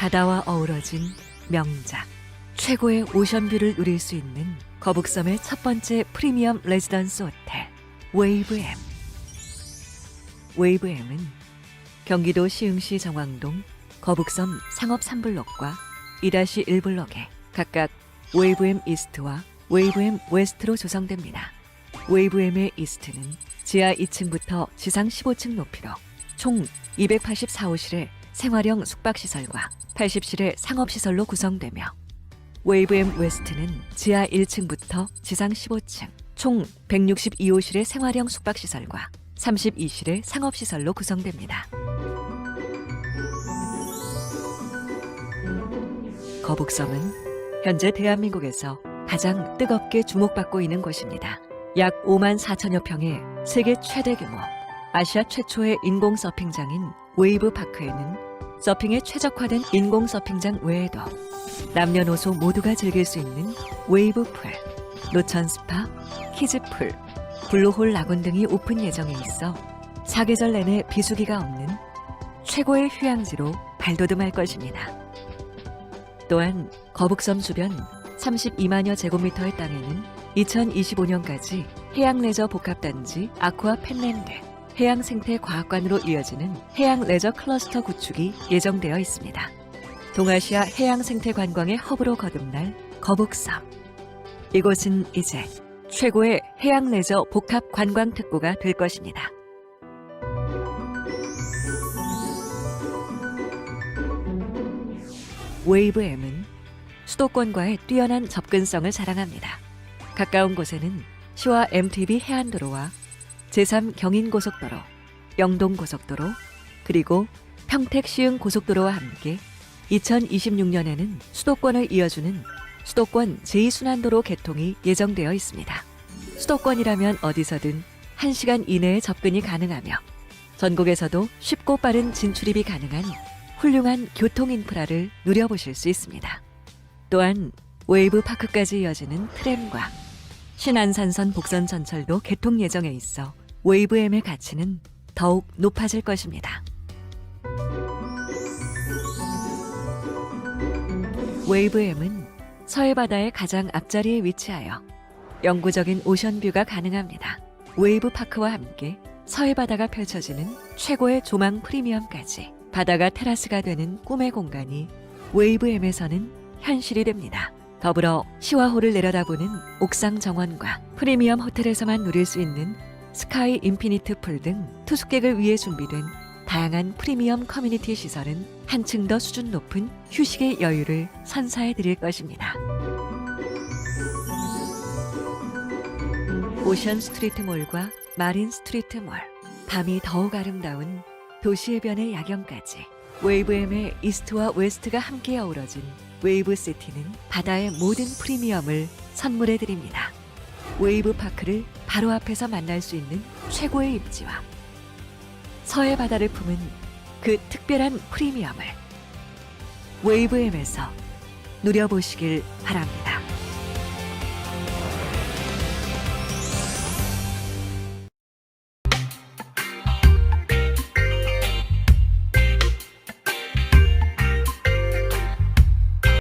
바다와 어우러진 명작. 최고의 오션뷰를 누릴 수 있는 거북섬의 첫 번째 프리미엄 레지던스 호텔 웨이브엠. 웨이브엠은 경기도 시흥시 정왕동 거북섬 상업 3블록과 2-1블록에 각각 웨이브엠 이스트와 웨이브엠 웨스트로 조성됩니다. 웨이브엠의 이스트는 지하 2층부터 지상 15층 높이로 총 284호실의 생활형 숙박시설과 80실의 상업시설로 구성되며 웨이브엠 웨스트는 지하 1층부터 지상 15층 총 162호실의 생활형 숙박시설과 32실의 상업시설로 구성됩니다. 거북섬은 현재 대한민국에서 가장 뜨겁게 주목받고 있는 곳입니다. 약 5만 4천여 평의 세계 최대 규모 아시아 최초의 인공 서핑장인 웨이브 파크에는 서핑에 최적화된 인공 서핑장 외에도 남녀노소 모두가 즐길 수 있는 웨이브 풀, 노천 스파, 키즈 풀, 블루홀 라군 등이 오픈 예정에 있어 사계절 내내 비수기가 없는 최고의 휴양지로 발돋움할 것입니다. 또한 거북섬 주변 32만여 제곱미터의 땅에는 2025년까지 해양 레저 복합단지 아쿠아 펜랜드 해양 생태 과학관으로 이어지는 해양 레저 클러스터 구축이 예정되어 있습니다. 동아시아 해양 생태 관광의 허브로 거듭날 거북섬. 이곳은 이제 최고의 해양 레저 복합 관광 특구가 될 것입니다. 웨이브엠은 수도권과의 뛰어난 접근성을 자랑합니다. 가까운 곳에는 시와 MTB 해안도로와 제3 경인고속도로, 영동고속도로, 그리고 평택 시흥 고속도로와 함께 2026년에는 수도권을 이어주는 수도권 제2순환도로 개통이 예정되어 있습니다. 수도권이라면 어디서든 1시간 이내에 접근이 가능하며 전국에서도 쉽고 빠른 진출입이 가능한 훌륭한 교통 인프라를 누려보실 수 있습니다. 또한 웨이브 파크까지 이어지는 트램과 신안산선 복선 전철도 개통 예정에 있어 웨이브엠의 가치는 더욱 높아질 것입니다. 웨이브엠은 서해 바다의 가장 앞자리에 위치하여 영구적인 오션뷰가 가능합니다. 웨이브 파크와 함께 서해 바다가 펼쳐지는 최고의 조망 프리미엄까지 바다가 테라스가 되는 꿈의 공간이 웨이브엠에서는 현실이 됩니다. 더불어 시와호를 내려다보는 옥상 정원과 프리미엄 호텔에서만 누릴 수 있는 스카이 인피니트 풀 등 투숙객을 위해 준비된 다양한 프리미엄 커뮤니티 시설은 한층 더 수준 높은 휴식의 여유를 선사해 드릴 것입니다. 오션 스트리트 몰과 마린 스트리트 몰, 밤이 더욱 아름다운 도시의 변의 야경까지 웨이브엠의 이스트와 웨스트가 함께 어우러진 웨이브 시티는 바다의 모든 프리미엄을 선물해 드립니다. 웨이브 파크를 바로 앞에서 만날 수 있는 최고의 입지와 서해 바다를 품은 그 특별한 프리미엄을 웨이브엠에서 누려보시길 바랍니다.